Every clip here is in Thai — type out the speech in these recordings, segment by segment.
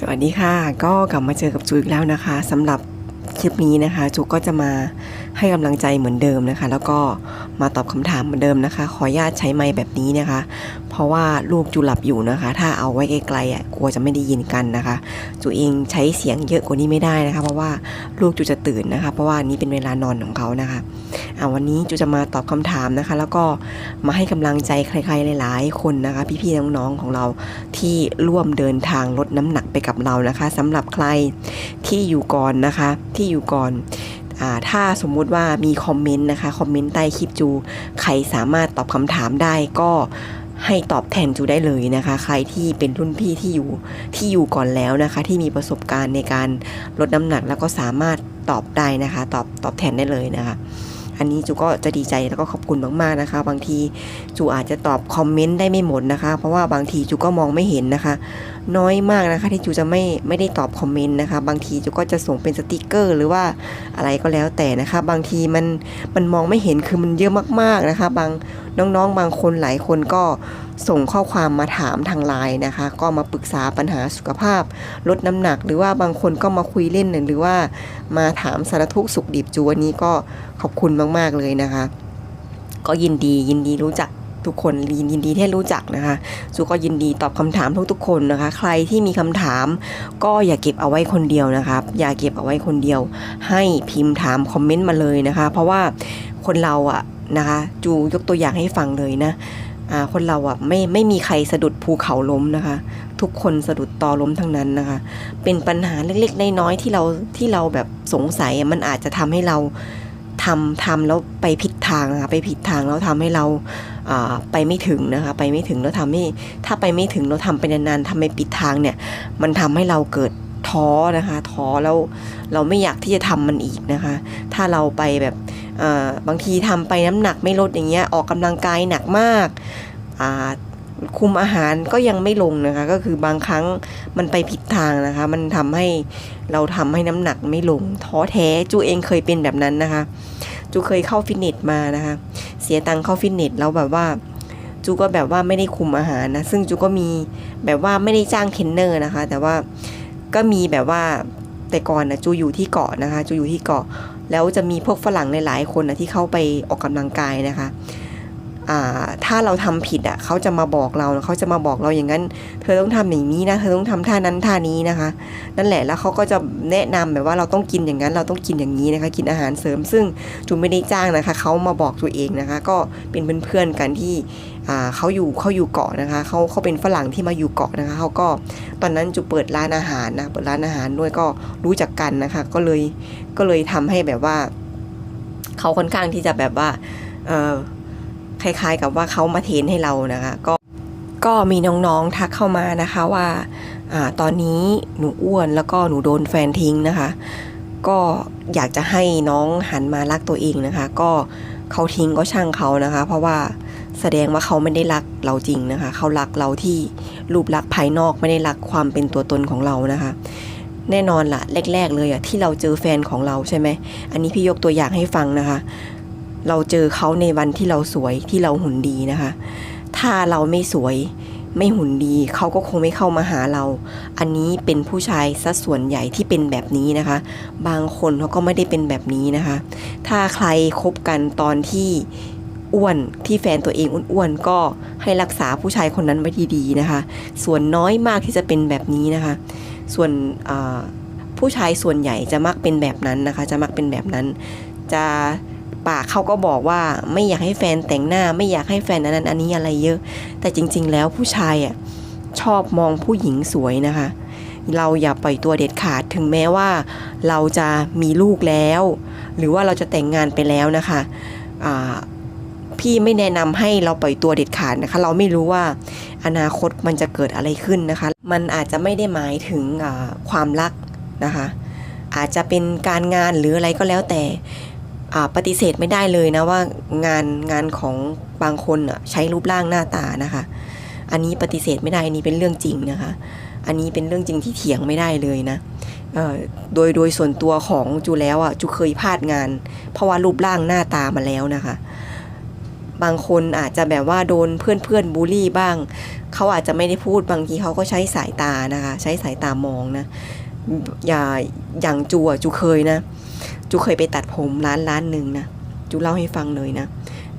สวัสดีค่ะ ก็กลับมาเจอกับจูอีกแล้วนะคะสำหรับ คลิปนี้นะคะจูก็จะมาให้กำลังใจเหมือนเดิมนะคะ แล้วก็มาตอบคำถามเหมือนเดิมนะคะ ขออนุญาตใช้ไมค์แบบนี้นะคะ เพราะว่าลูกจูหลับอยู่นะคะ ถ้าเอาไว้ไกลๆอะกลัวจะไม่ได้ยินกันนะคะจูเองใช้เสียงเยอะกว่านี้ไม่ได้นะคะ เพราะว่าลูกจูจะตื่นนะคะ เพราะว่านี้เป็นเวลานอนของเขานะคะอ่าวันนี้จูจะมาตอบคำถามนะคะ แล้วก็มาให้กำลังใจใครๆหลายๆคนนะคะ พี่ๆน้องๆของเราที่ร่วมเดินทางลดน้ำหนักไปกับเรานะคะสำหรับใครที่อยู่ก่อนนะคะที่อยู่ก่อนอถ้าสมมุติว่ามีคอมเมนต์นะคะคอมเมนต์ใต้คลิปจู ใครสามารถตอบคำถามได้ก็ให้ตอบแทนจูได้เลยนะคะ ใครที่เป็นรุ่นพี่ที่อยู่ที่อยู่ก่อนแล้วนะคะ ที่มีประสบการณ์ในการลดน้ำหนักแล้วก็สามารถตอบได้นะคะ ตอบตอบแทนได้เลยนะคะ อันนี้จูก็จะดีใจแล้วก็ขอบคุณมากๆนะคะ บางทีจูอาจจะตอบคอมเมนต์ได้ไม่หมดนะคะ เพราะว่าบางทีจูก็มองไม่เห็นนะคะ น้อยมากนะคะ ที่จูจะไม่ไม่ได้ตอบคอมเมนต์นะคะ บางทีจูก็จะส่งเป็นสติกเกอร์ หรือว่าอะไรก็แล้วแต่นะคะ บางทีมันมันมองไม่เห็นคือมันเยอะมากๆนะคะ บางน้องๆ บางคนหลายคนก็ส่งข้อความมาถามทางไลน์นะคะ ก็มาปรึกษาปัญหาสุขภาพ ลดน้ำหนัก หรือว่าบางคนก็มาคุยเล่นหรือว่ามาถามสารทุกข์สุขดิบจูวันนี้ก็ขอบคุณมากๆเลยนะคะ ก็ยินดียินดีรู้จัก ทุกคนยินดีที่ได้รู้จักนะคะจูก็ยินดีตอบคำถามทุกๆคนนะคะ ใครที่มีคำถาม ก็อย่าเก็บเอาไว้คนเดียวนะครับ อย่าเก็บเอาไว้คนเดียว ให้พิมพ์ถามคอมเมนต์มาเลยนะคะ เพราะว่าคนเราอะนะคะจูยกตัวอย่างให้ฟังเลยนะคนเราอะไม่ไม่มีใครสะดุดภูเขาล้มนะคะ ทุกคนสะดุดตอล้มทั้งนั้นนะคะ เป็นปัญหาเล็กๆน้อยๆที่เราที่เราแบบสงสัยมันอาจจะทำให้เรา ทำทำแล้วไปผิดทางนะคะไปผิดทางแล้วทำให้เราไปไม่ถึงนะคะไปไม่ถึงแล้วทำให้ถ้าไปไม่ถึงเราทำไปนานๆทำไปปิดทางเนี่ยมันทำให้เราเกิดท้อนะคะท้อแล้วเราไม่อยากที่จะทำมันอีกนะคะ ถ้าเราไปแบบบางทีทำไปน้ำหนักไม่ลดอย่างเงี้ยออกกำลังกายหนักมากอ่า คุมอาหารก็ยังไม่ลงนะคะ ก็คือบางครั้งมันไปผิดทางนะคะ มันทำให้เราทำให้น้ำหนักไม่ลง ท้อแท้จูเองเคยเป็นแบบนั้นนะคะ จูเคยเข้าฟิตเนสมานะคะ เสียตังค์เข้าฟิตเนสแล้วแบบว่าจูก็แบบว่าไม่ได้คุมอาหารนะ ซึ่งจูก็มีแบบว่าไม่ได้จ้างเทรนเนอร์นะคะ แต่ว่าก็มีแบบว่าแต่ก่อนนะจูอยู่ที่เกาะนะคะจูอยู่ที่เกาะ แล้วจะมีพวกฝรั่งหลายๆคนนะที่เข้าไปออกกำลังกายนะคะ ถ้าเราทำผิดอะเขาจะมาบอกเราเขาจะมาบอกเราอย่างนั้น เธอต้องทำอย่างนี้นะ เธอต้องทำท่านั้นท่านี้นะคะ นั่นแหละแล้วเขาก็จะแนะนำแบบว่าเราต้องกินอย่างนั้น เราต้องกินอย่างนี้นะคะ กินอาหารเสริม ซึ่งจูไม่ได้จ้างนะคะเขามาบอกตัวเองนะคะ ก็เป็นเพื่อนๆกันที่เขาอยู่เขาอยู่เกาะนะคะเขาเขาเป็นฝรั่งที่มาอยู่เกาะนะคะเขาก็ตอนนั้นจูเปิดร้านอาหารนะเปิดร้านอาหารด้วยก็รู้จักกันนะคะ ก็เลยก็เลยทำให้แบบว่าเขาค่อนข้างที่จะแบบว่าเออ คล้ายๆกับว่าเขามาเทนให้เรานะคะ ก็ก็มีน้องๆทักเข้ามานะคะว่าอ่าตอนนี้หนูอ้วนแล้วก็หนูโดนแฟนทิ้งนะคะ ก็อยากจะให้น้องหันมารักตัวเองนะคะ ก็เขาทิ้งก็ช่างเขานะคะ เพราะว่าแสดงว่าเขาไม่ได้รักเราจริงนะคะ เขารักเราที่รูปลักษณ์ภายนอกไม่ได้รักความเป็นตัวตนของเรานะคะ แน่นอนล่ะแรก ๆ เลยอะที่เราเจอแฟนของเราใช่ไหมอันนี้พี่ยกตัวอย่างให้ฟังนะคะ เราเจอเขาในวันที่เราสวยที่เราหุ่นดีนะคะ ถ้าเราไม่สวยไม่หุ่นดีเขาก็คงไม่เข้ามาหาเรา อันนี้เป็นผู้ชายซะส่วนใหญ่ที่เป็นแบบนี้นะคะ บางคนเขาก็ไม่ได้เป็นแบบนี้นะคะ ถ้าใครคบกันตอนที่อ้วนที่แฟนตัวเองอ้วนๆก็ให้รักษาผู้ชายคนนั้นไว้ดีๆนะคะ ส่วนน้อยมากที่จะเป็นแบบนี้นะคะ ส่วนผู้ชายส่วนใหญ่จะมักเป็นแบบนั้นนะคะ จะมักเป็นแบบนั้นจะ ปากเขาก็บอกว่าไม่อยากให้แฟนแต่งหน้า ไม่อยากให้แฟนอันนั้นอันนี้อะไรเยอะ แต่จริง ๆ แล้วผู้ชายอะชอบมองผู้หญิงสวยนะคะ เราอย่าปล่อยตัวเด็ดขาดถึงแม้ว่าเราจะมีลูกแล้ว หรือว่าเราจะแต่งงานไปแล้วนะคะพี่ไม่แนะนำให้เราปล่อยตัวเด็ดขาดนะคะ เราไม่รู้ว่าอนาคตมันจะเกิดอะไรขึ้นนะคะ มันอาจจะไม่ได้หมายถึงความรักนะคะ อาจจะเป็นการงานหรืออะไรก็แล้วแต่ ปฏิเสธไม่ได้เลยนะว่างานงานของบางคนใช้รูปร่างหน้าตานะคะ อันนี้ปฏิเสธไม่ได้อันนี้เป็นเรื่องจริงนะคะ อันนี้เป็นเรื่องจริงที่เถียงไม่ได้เลยนะโดยโดยส่วนตัวของจูแล้วอะจูเคยพลาดงาน เพราะว่ารูปร่างหน้าตามาแล้วนะคะ บางคนอาจจะแบบว่าโดนเพื่อนเพื่อนบูลลี่บ้าง เขาอาจจะไม่ได้พูดบางทีเขาก็ใช้สายตานะคะ ใช้สายตามองนะ อย่าอย่างจูอะจูเคยนะ จูเคยไปตัดผมร้านร้านหนึ่งนะจูเล่าให้ฟังเลยนะ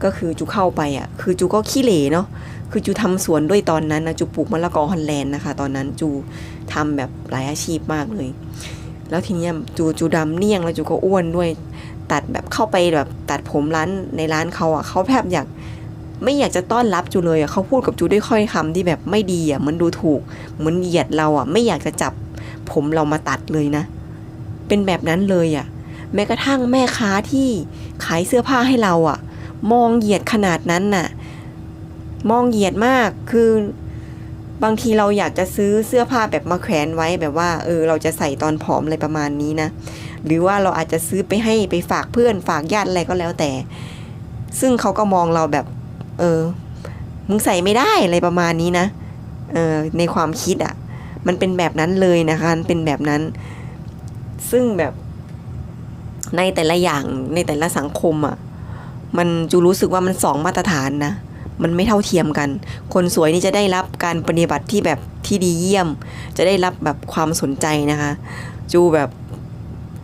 ก็คือจูเข้าไปอะคือจูก็ขี้เหร่เนาะคือจูทำสวนด้วยตอนนั้นนะจูปลูกมะละกอฮอลแลนด์นะคะ ตอนนั้นจูทำแบบหลายอาชีพมากเลย แล้วทีเนี้ยจูจูดำเนียงแล้วจูก็อ้วนด้วย ตัดแบบเข้าไปแบบตัดผมร้านในร้านเขาอะเขาแบบอยากไม่อยากจะต้อนรับจูเลยอะเขาพูดกับจูด้วยค่อยคำที่แบบไม่ดีอะมันดูถูกเหมือนเหยียดเราอะ ไม่อยากจะจับผมเรามาตัดเลยนะ เป็นแบบนั้นเลยอะ แม้กระทั่งแม่ค้าที่ขายเสื้อผ้าให้เราอะ มองเหยียดขนาดนั้นน่ะ มองเหยียดมากคือบางทีเราอยากจะซื้อเสื้อผ้าแบบมาแขวนไว้แบบว่า เออ เราจะใส่ตอนผอมอะไรประมาณนี้นะ หรือว่าเราอาจจะซื้อไปให้ไปฝากเพื่อนฝากญาติอะไรก็แล้วแต่ ซึ่งเขาก็มองเราแบบ เออ มึงใส่ไม่ได้อะไรประมาณนี้นะ เออ ในความคิดอะ่ะ มันเป็นแบบนั้นเลยนะคะ เป็นแบบนั้น ซึ่งแบบ ในแต่ละอย่างในแต่ละสังคมอะ่ะมันจูรู้สึกว่ามันสองมาตรฐานนะมันไม่เท่าเทียมกัน คนสวยนี่จะได้รับการปฏิบัติที่แบบที่ดีเยี่ยม จะได้รับแบบความสนใจนะคะ จูแบบ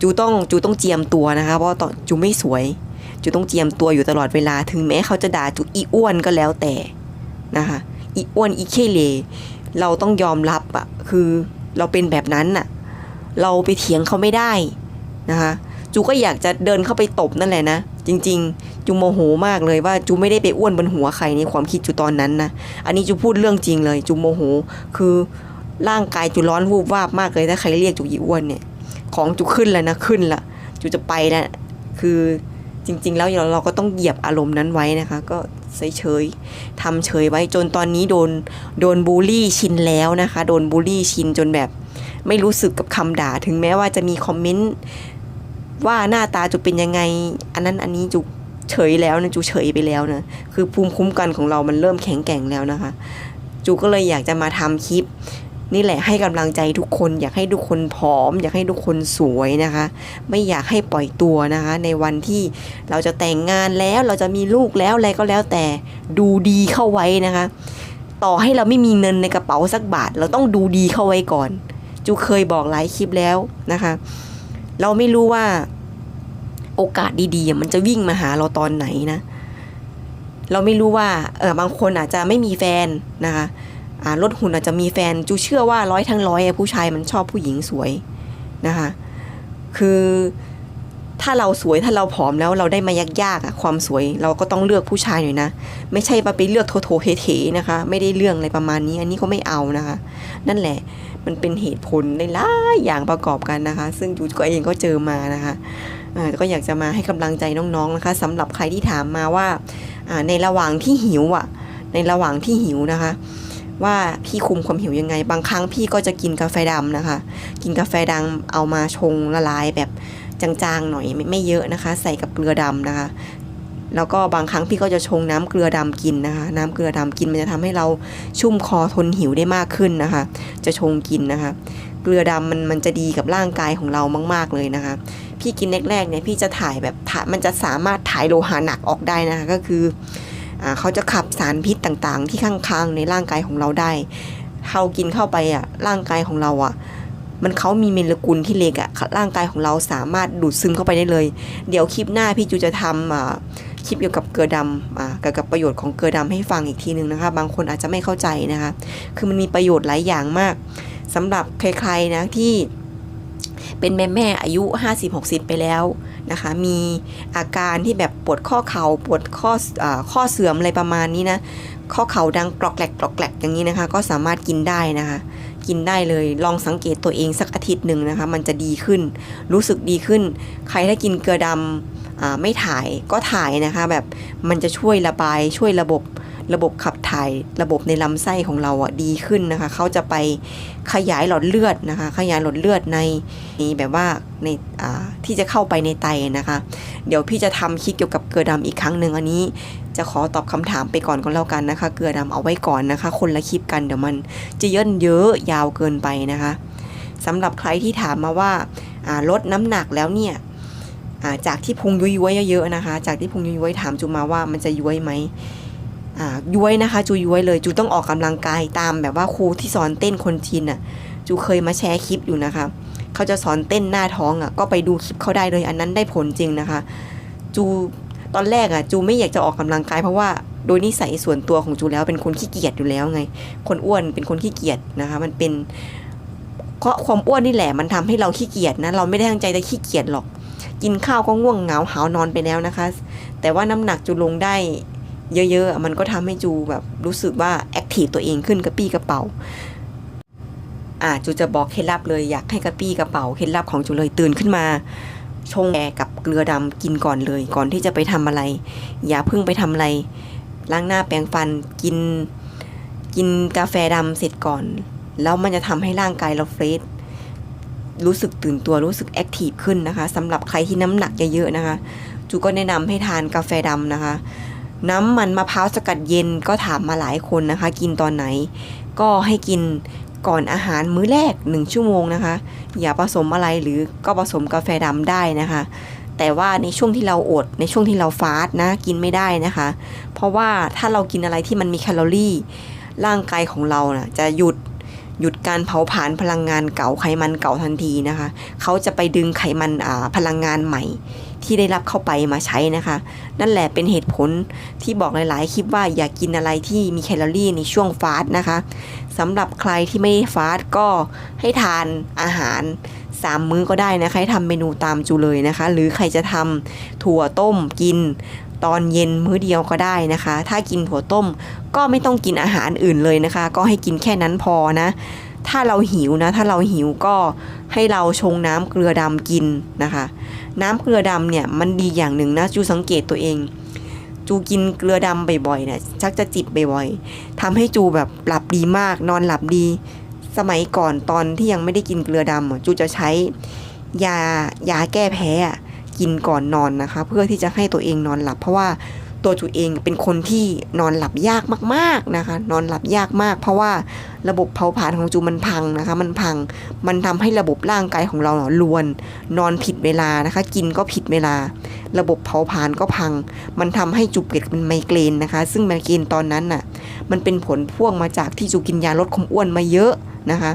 จูต้องจูต้องเจียมตัวนะคะ เพราะตอนจูไม่สวย จูต้องเจียมตัวอยู่ตลอดเวลา ถึงแม้เขาจะด่าจูอีอ้วนก็แล้วแต่นะคะอีอ้วนอีเคเลเราต้องยอมรับอะคือเราเป็นแบบนั้นน่ะเราไปเถียงเขาไม่ได้นะคะ จูก็อยากจะเดินเข้าไปตบนั่นแหละนะ จริง ๆ จูโมโหมากเลยว่าจูไม่ได้ไปอ้วนบนหัวใครในความคิดจูตอนนั้นนะ อันนี้จูพูดเรื่องจริงเลยจูโมโห คือร่างกายจูร้อนวูบวาบมากเลยถ้าใครเรียกจูอีอ้วนเนี่ย ของจูขึ้นแล้วนะขึ้นละจูจะไปแล้วคือจริง ๆ แล้วเราเราก็ต้องเหยียบอารมณ์นั้นไว้นะคะ ก็เฉยๆทำเฉยไว้จนตอนนี้โดนโดนบูลลี่ชินแล้วนะคะ โดนบูลลี่ชินจนแบบไม่รู้สึกกับคำด่า ถึงแม้ว่าจะมีคอมเมนต์ ว่าหน้าตาจูเป็นยังไง อันนั้นอันนี้จูเฉยแล้วนะจูเฉยไปแล้วนะคือภูมิคุ้มกันของเรามันเริ่มแข็งแกร่งแล้วนะคะ จูก็เลยอยากจะมาทำคลิป นี่แหละให้กำลังใจทุกคน อยากให้ทุกคนผอม อยากให้ทุกคนสวยนะคะ ไม่อยากให้ปล่อยตัวนะคะ ในวันที่เราจะแต่งงานแล้วเราจะมีลูกแล้วอะไรก็แล้วแต่ดูดีเข้าไว้นะคะ ต่อให้เราไม่มีเงินในกระเป๋าสักบาท เราต้องดูดีเข้าไว้ก่อน จูเคยบอกหลายคลิปแล้วนะคะ เราไม่รู้ว่า โอกาสดีๆ มันจะวิ่งมาหาเราตอนไหนนะ เราไม่รู้ว่าเออบางคนอาจจะไม่มีแฟนนะคะอ่าลดหุ่นอาจจะมีแฟน จูเชื่อว่าร้อยทั้งร้อยอะผู้ชายมันชอบผู้หญิงสวยนะคะ คือถ้าเราสวยถ้าเราผอมแล้วเราได้มายากๆอะความสวยเราก็ต้องเลือกผู้ชายหน่อยนะ ไม่ใช่ไปเลือกโทโทเทๆนะคะ ไม่ได้เรื่องอะไรประมาณนี้ อันนี้ก็ไม่เอานะคะ นั่นแหละมันเป็นเหตุผลในหลายอย่างประกอบกันนะคะ ซึ่งจูก็เองก็เจอมานะคะ ก็อยากจะมาให้กำลังใจน้องๆนะคะสำหรับใครที่ถามมาว่าในระหว่างที่หิวอะ ในระหว่างที่หิวนะคะ ว่าพี่คุมความหิวยังไง บางครั้งพี่ก็จะกินกาแฟดำนะคะ กินกาแฟดำเอามาชงละลายแบบจางๆหน่อยไม่ไม่เยอะนะคะ ใส่กับเกลือดำนะคะ แล้วก็บางครั้งพี่ก็จะชงน้ำเกลือดำกินนะคะ น้ำเกลือดำกินมันจะทำให้เราชุ่มคอทนหิวได้มากขึ้นนะคะ จะชงกินนะคะ เกลือดำมันมันจะดีกับร่างกายของเรามากๆเลยนะคะ พี่กินแรกๆเนี่ยพี่จะถ่ายแบบมันจะสามารถถ่ายโลหะหนักออกได้นะคะก็คืออเขาจะขับสารพิษต่างๆ ที่ข้างๆในร่างกายของเราได้เรากินเข้าไปอะร่างกายของเราอะมันเขามีเมลกุลที่เล็กอะร่างกายของเราสามารถดูดซึมเข้าไปได้เลย เดี๋ยวคลิปหน้าพี่จูจะทำ คลิปเกี่ยวกับเกลือดำอ่าเกี่ยวกับประโยชน์ของเกลือดำให้ฟังอีกทีหนึ่งนะคะ บางคนอาจจะไม่เข้าใจนะคะ คือมันมีประโยชน์หลายอย่างมากสำหรับใครๆนะที่เป็นแม่แม่ๆอายุ 50-60 ไปแล้วนะคะ มีอาการที่แบบปวดข้อเข่าปวดข้ออข้อเสื่อมอะไรประมาณนี้นะ ข้อเข่าดังกรอกแกลกกรอกแกลกอย่างนี้นะคะ ก็สามารถกินได้นะคะ กินได้เลยลองสังเกตตัวเองสักอาทิตย์หนึ่งนะคะ มันจะดีขึ้น รู้สึกดีขึ้น ใครถ้ากินเกลือดำอ่า ไม่ถ่ายก็ถ่ายนะคะ แบบมันจะช่วยระบายช่วยระบบระบบขับถ่ายระบบในลำไส้ของเราอะดีขึ้นนะคะ เขาจะไปขยายหลอดเลือดนะคะ ขยายหลอดเลือดในนี่แบบว่าในอ่าที่จะเข้าไปในไตนะคะ เดี๋ยวพี่จะทำคลิปเกี่ยวกับเกลือดำอีกครั้งหนึ่งอันนี้ จะขอตอบคำถามไปก่อนก็แล้วกันนะคะ เกลือดำเอาไว้ก่อนนะคะ คนละคลิปกันเดี๋ยวมันจะเย่นเยอะยาวเกินไปนะคะสำหรับใครที่ถามมาว่าลดน้ำหนักแล้วเนี่ย จากที่พุงย้วยเยอะๆนะคะ จากที่พุงย้วยถามจูมาว่ามันจะย้วยไหมอ่าย้วยนะคะ จูย้วยเลย จูต้องออกกำลังกายตามแบบว่าครูที่สอนเต้นคนจีนอะ จูเคยมาแชร์คลิปอยู่นะคะ เขาจะสอนเต้นหน้าท้องอะ ก็ไปดูคลิปเขาได้เลย อันนั้นได้ผลจริงนะคะ จูตอนแรกอะ จูไม่อยากจะออกกำลังกายเพราะว่าโดยนิสัยส่วนตัวของจูแล้วเป็นคนขี้เกียจอยู่แล้วไง คนอ้วนเป็นคนขี้เกียจนะคะ มันเป็นเพราะความอ้วนนี่แหละมันทำให้เราขี้เกียจนะ เราไม่ได้ตั้งใจจะขี้เกียจหรอก กินข้าวก็ง่วงเหงาหาวนอนไปแล้วนะคะ แต่ว่าน้ำหนักจูลงได้เยอะๆ มันก็ทำให้จูแบบรู้สึกว่าแอคทีฟตัวเองขึ้นกระปี้กระเป๋าอ่าจูจะบอกเคล็ดลับเลยอยากให้กระปี้กระเป๋าเคล็ดลับของจูเลยตื่นขึ้นมาชงแอร์กับเกลือดำกินก่อนเลย ก่อนที่จะไปทำอะไร อย่าเพิ่งไปทำอะไร ล้างหน้าแปรงฟันกิน กินกาแฟดำเสร็จก่อน แล้วมันจะทำให้ร่างกายเราเฟรช รู้สึกตื่นตัวรู้สึกแอคทีฟขึ้นนะคะสำหรับใครที่น้ำหนักเยอะๆนะคะ จูก็แนะนำให้ทานกาแฟดำนะคะ น้ำมันมะพร้าวสกัดเย็นก็ถามมาหลายคนนะคะ กินตอนไหน ก็ให้กินก่อนอาหารมื้อแรก 1 ชั่วโมงนะคะ อย่าผสมอะไรหรือก็ผสมกาแฟดำได้นะคะ แต่ว่าในช่วงที่เราอดในช่วงที่เราฟาสต์นะกินไม่ได้นะคะ เพราะว่าถ้าเรากินอะไรที่มันมีแคลอรี่ ร่างกายของเรานะจะหยุด หยุดการเผาผลาญพลังงานเก่าไขมันเก่าทันทีนะคะ เขาจะไปดึงไขมันพลังงานใหม่ ที่ได้รับเข้าไปมาใช้นะคะ นั่นแหละเป็นเหตุผลที่บอกหลาย ๆ คลิปว่าอย่ากกินอะไรที่มีแคลอรี่ในช่วงฟาสต์นะคะสำหรับใครที่ไม่ได้ฟาสต์ก็ให้ทานอาหาร3มื้อก็ได้นะคะให้ทำเมนูตามจูเลยนะคะ หรือใครจะทำถั่วต้มกิน ตอนเย็นมื้อเดียวก็ได้นะคะ ถ้ากินถั่วต้มก็ไม่ต้องกินอาหารอื่นเลยนะคะ ก็ให้กินแค่นั้นพอนะ ถ้าเราหิวนะ ถ้าเราหิวก็ให้เราชงน้ำเกลือดำกินนะคะ น้ำเกลือดำเนี่ยมันดีอย่างหนึ่งนะจูสังเกตตัวเอง จูกินเกลือดำบ่อยๆเนี่ยชักจะจิบบ่อยๆทำให้จูแบบหลับดีมาก นอนหลับดี สมัยก่อนตอนที่ยังไม่ได้กินเกลือดำจูจะใช้ยายาแก้แพ้อะ กินก่อนนอนนะคะ เพื่อที่จะให้ตัวเองนอนหลับ เพราะว่าตัวจูเองเป็นคนที่นอนหลับยากมากๆนะคะ นอนหลับยากมาก เพราะว่าระบบเผาผลาญของจูมันพังนะคะ มันพังมันทำให้ระบบร่างกายของเราอะรวน นอนผิดเวลานะคะ กินก็ผิดเวลา ระบบเผาผลาญก็พัง มันทำให้จูเกิดเป็นไมเกรนนะคะ ซึ่งไมเกรนตอนนั้นน่ะมันเป็นผลพ่วงมาจากที่จูกินยาลดความอ้วนมาเยอะนะคะ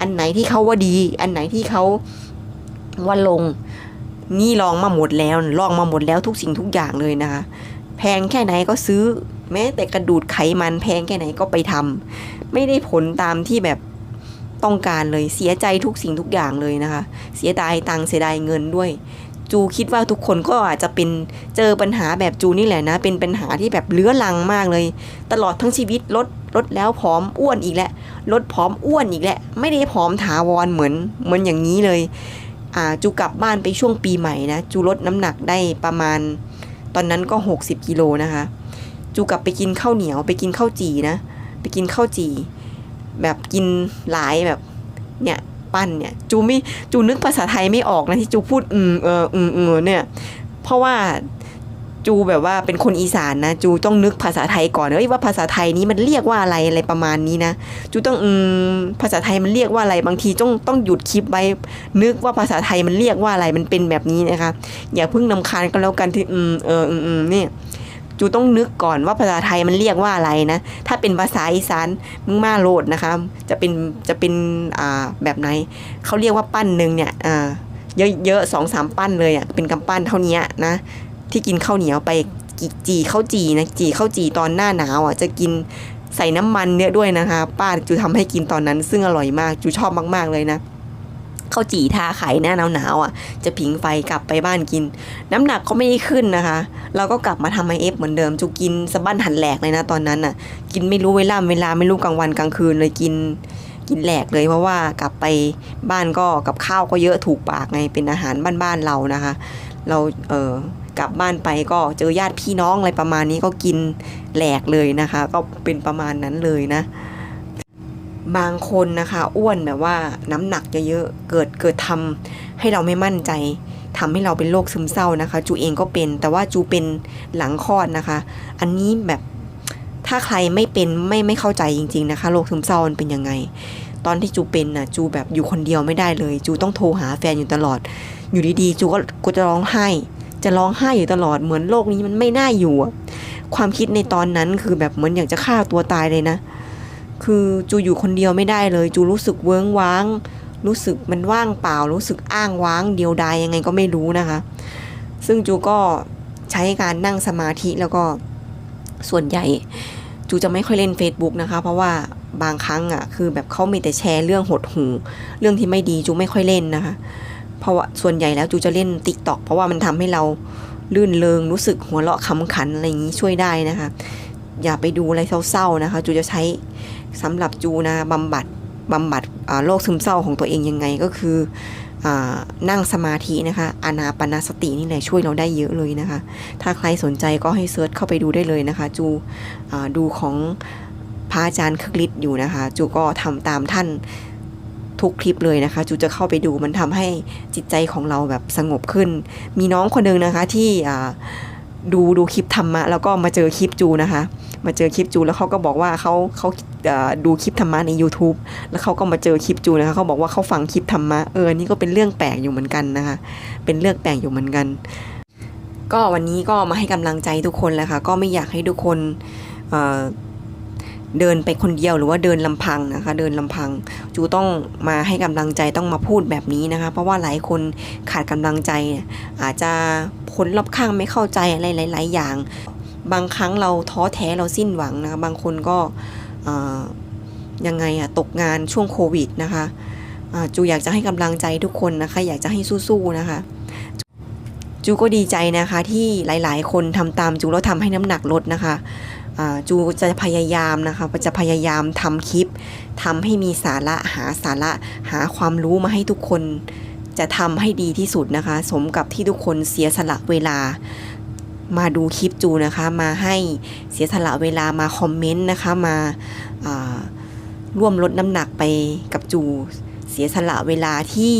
อันไหนที่เขาว่าดี อันไหนที่เขาว่าลง นี่ลองมาหมดแล้วลองมาหมดแล้วทุกสิ่งทุกอย่างเลยนะคะ แพงแค่ไหนก็ซื้อ แม้แต่กระดูดไขมันแพงแค่ไหนก็ไปทำไม่ได้ผลตามที่แบบต้องการเลยเสียใจทุกสิ่งทุกอย่างเลยนะคะ เสียดายตังเสียดายเงินด้วย จูคิดว่าทุกคนก็อาจจะเป็นเจอปัญหาแบบจูนี่แหละนะ เป็นปัญหาที่แบบเลื้อรังมากเลย ตลอดทั้งชีวิตลดลดแล้วผอมอ้วนอีกแล้วลดผอมอ้วนอีกแล้วไม่ได้ผอมถาวรเหมือนเหมือนอย่างนี้เลย จูกลับบ้านไปช่วงปีใหม่นะจูลดน้ำหนักได้ประมาณ ตอนนั้นก็ 60กิโลนะคะ จูกลับไปกินข้าวเหนียวไปกินข้าวจีนะ ไปกินข้าวจีแบบกินหลายแบบเนี่ยปั้นเนี่ยจูไม่จูนึกภาษาไทยไม่ออกนะที่จูพูดอืมเอออืมเออเนี่ย เพราะว่า จูแบบว่าเป็นคนอีสานนะ จูต้องนึกภาษาไทยก่อนเอ้ยว่าภาษาไทยนี้มันเรียกว่าอะไรอะไรประมาณนี้นะ จูต้องอืมภาษาไทยมันเรียกว่าอะไรบางทีต้องต้องหยุดคลิปไว้นึกว่าภาษาไทยมันเรียกว่าอะไรมันเป็นแบบนี้นะคะ อย่าเพิ่งนำคาญกันแล้วกันที่อืมเอออืมอืมเนี่ยจูต้องนึกก่อนว่าภาษาไทยมันเรียกว่าอะไรนะ ถ้าเป็นภาษาอีสานมึงมาโลดนะคะ จะเป็นจะเป็นอ่าแบบไหนเขาเรียกว่าปั้นหนึ่งเนี่ยอ่าเยอะเยอะสองสามปั้นเลยอะเป็นกำปั้นเท่านี้นะ ที่กินข้าวเหนียวไปจีข้าวจีนะจีข้าวจีตอนหน้าหนาวอะจะกินใส่น้ำมันเยอะด้วยนะคะ ป้าจูทำให้กินตอนนั้น ซึ่งอร่อยมากจูชอบมาก ๆเลยนะข้าวจีทาไข่หน้าหนาวๆอะ จะผิงไฟกลับไปบ้านกิน น้ำหนักก็ไม่ได้ขึ้นนะคะ เราก็กลับมาทำไอเอฟเหมือนเดิมจูกินสะบั้นหันแหลกเลยนะตอนนั้นน่ะ กินไม่รู้เวลาเวลาไม่รู้กลางวันกลางคืนเลยกินกินแหลกเลยเพราะว่ากลับไปบ้านก็กับข้าวก็เยอะถูกปากไงเป็นอาหารบ้านๆเรานะคะ เราเออ กลับบ้านไปก็เจอญาติพี่น้องอะไรประมาณนี้ก็กินแหลกเลยนะคะ ก็เป็นประมาณนั้นเลยนะ บางคนนะคะอ้วนแบบว่าน้ำหนักเยอะๆเกิดเกิดทำให้เราไม่มั่นใจทำให้เราเป็นโรคซึมเศร้านะคะ จูเองก็เป็น แต่ว่าจูเป็นหลังคลอดนะคะ อันนี้แบบถ้าใครไม่เป็นไม่ไม่เข้าใจจริง ๆนะคะโรคซึมเศร้ามันเป็นยังไง ตอนที่จูเป็นน่ะจูแบบอยู่คนเดียวไม่ได้เลย จูต้องโทรหาแฟนอยู่ตลอด อยู่ดีๆ จูก็ก็จะร้องไห้ จะร้องไห้อยู่ตลอดเหมือนโลกนี้มันไม่น่าอยู่อะความคิดในตอนนั้นคือแบบเหมือนอยากจะฆ่าตัวตายเลยนะ คือจูอยู่คนเดียวไม่ได้เลย จูรู้สึกเวิ้งว้าง รู้สึกมันว่างเปล่า รู้สึกอ้างว้าง เดียวดายยังไงก็ไม่รู้นะคะ ซึ่งจูก็ใช้การนั่งสมาธิแล้วก็ส่วนใหญ่ จูจะไม่ค่อยเล่น Facebook นะคะ เพราะว่าบางครั้งอะคือแบบเขามีแต่แชร์เรื่องหดหูเรื่องที่ไม่ดีจูไม่ค่อยเล่นนะคะ เพราะว่าส่วนใหญ่แล้วจูจะเล่น t ิ k t o k เพราะว่ามันทำให้เราลื่นเลงรู้สึกหัวเราะขำขันอะไรอย่างนี้ช่วยได้นะคะ อย่าไปดูอะไรเศร้าๆนะคะ จูจะใช้สำหรับจูนะบำบัดบำบัดโรคซึมเศร้าของตัวเองยังไงก็คือนั่งสมาธินะคะอานาปนาสตินี่แหละช่วยเราได้เยอะเลยนะคะ ถ้าใครสนใจก็ให้เซิร์ชเข้าไปดูได้เลยนะคะ จูดูของพระอาจารย์คึกฤทธิ์อยู่นะคะ จูก็ทำตามท่าน ทุกคลิปเลยนะคะจูจะเข้าไปดูมันทำให้จิตใจของเราแบบสงบขึ้น มีน้องคนหนึ่งนะคะที่ดูดูคลิปธรรมะ แล้วก็มาเจอคลิปจูนะคะ มาเจอคลิปจูแล้วเขาก็บอกว่าเขาเขาดูคลิปธรรมะใน YouTube แล้วเขาก็มาเจอคลิปจูนะคะเขาบอกว่าเขาฟังคลิปธรรมะเออนี่ก็เป็นเรื่องแปลกอยู่เหมือนกันนะคะ เป็นเรื่องแปลกอยู่เหมือนกัน ก็วันนี้ก็มาให้กำลังใจทุกคนแหละค่ะก็ไม่อยากให้ทุกคนเเดินไปคนเดียวหรือว่าเดินลำพังนะคะ เดินลำพัง จูต้องมาให้กำลังใจต้องมาพูดแบบนี้นะคะ เพราะว่าหลายคนขาดกำลังใจ อาจจะคนรอบข้างไม่เข้าใจอะไรหลาย ๆ อย่าง บางครั้งเราท้อแท้เราสิ้นหวังนะคะ บางคนก็ยังไงอะตกงานช่วงโควิดนะคะจูอยากจะให้กำลังใจทุกคนนะคะ อยากจะให้สู้ๆนะคะจูก็ดีใจนะคะที่หลาย ๆ คนทำตามจูแล้วทำให้น้ำหนักลดนะคะ จูจะพยายามนะคะจะพยายามทำคลิปทำให้มีสาระหาสาระหาความรู้มาให้ทุกคนจะทำให้ดีที่สุดนะคะ สมกับที่ทุกคนเสียสละเวลามาดูคลิปจูนะคะ มาให้เสียสละเวลามาคอมเมนต์นะคะมาาร่วมลดน้ำหนักไปกับจู เสียสละเวลาที่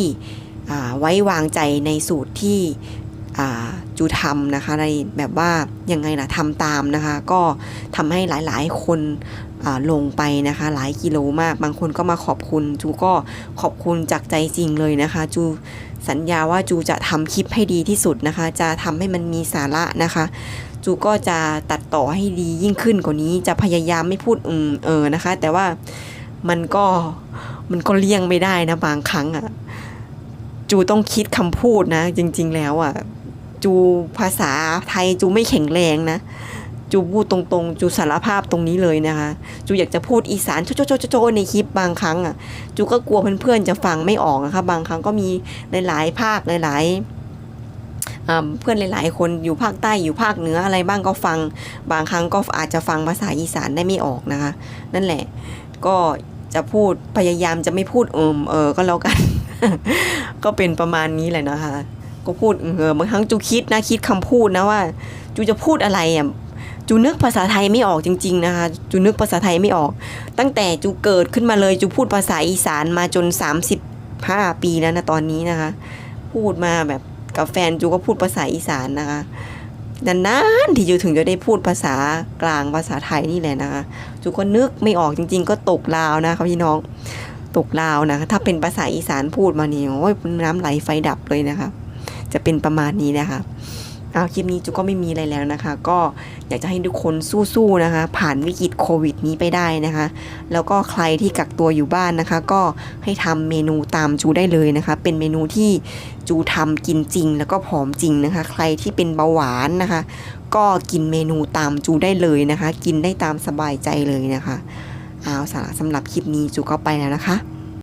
ไว้วางใจในสูตรที่ จูทำนะคะในแบบว่ายังไงล่ะทำตามนะคะ ก็ทำให้หลายๆ คนลงไปนะคะ หลายกิโลมาก บางคนก็มาขอบคุณ จูก็ขอบคุณจากใจจริงเลยนะคะ จูสัญญาว่าจูจะทำคลิปให้ดีที่สุดนะคะ จะทำให้มันมีสาระนะคะจูก็จะตัดต่อให้ดียิ่งขึ้นกว่านี้จะพยายามไม่พูดอืมเออนะคะ แต่ว่ามันก็มันก็เลี่ยงไม่ได้นะบางครั้งอะ่ะ จูต้องคิดคำพูดนะ จริง ๆ แล้วอะ่ะ จูภาษาไทยจูไม่แข็งแรงนะจูพูดตรงๆ จูสารภาพตรงนี้เลยนะคะ จูอยากจะพูดอีสานโจโจโจโจในคลิปบางครั้งอะ จูก็กลัวเพื่อนๆจะฟังไม่ออกนะคะบางครั้งก็มีหลายๆภาคหลายๆเพื่อนหลาย ๆ คนอยู่ภาคใต้อยู่ภาคเหนืออะไรบ้างก็ฟัง บางครั้งก็อาจจะฟังภาษาอีสานได้ไม่ออกนะคะ นั่นแหละ ก็จะพูดพยายามจะไม่พูดเอิมเออก็แล้วกัน ก็เป็นประมาณนี้แหละนะคะ ก็พูดเออบางครั้งจูคิดนะคิดคำพูดนะว่า จูจะพูดอะไรอะจูนึกภาษาไทยไม่ออกจริง ๆ นะคะจูนึกภาษาไทยไม่ออก ตั้งแต่จูเกิดขึ้นมาเลยจูพูดภาษาอีสานมาจน 35 ปีแล้วนะตอนนี้นะคะ พูดมาแบบกับแฟนจูก็พูดภาษาอีสานนะคะนานๆที่จูถึงจะได้พูดภาษากลางภาษาไทยนี่แหละนะคะจูก็นึกไม่ออกจริง ๆ ก็ตกลาวนะคะพี่น้องตกลาวนะคะถ้าเป็นภาษาอีสานพูดมานี่โอ้ยน้ำไหลไฟดับเลยนะคะ จะเป็นประมาณนี้นะคะเอาคลิปนี้จูก็ไม่มีอะไรแล้วนะคะ ก็อยากจะให้ทุกคนสู้ๆนะคะ ผ่านวิกฤตโควิดนี้ไปได้นะคะ แล้วก็ใครที่กักตัวอยู่บ้านนะคะ ก็ให้ทำเมนูตามจูได้เลยนะคะ เป็นเมนูที่จูทำกินจริง แล้วก็ผอมจริงนะคะ ใครที่เป็นเบาหวานนะคะ ก็กินเมนูตามจูได้เลยนะคะ กินได้ตามสบายใจเลยนะคะเอาสาระสำหรับคลิปนี้จูก็ไปแล้วนะคะ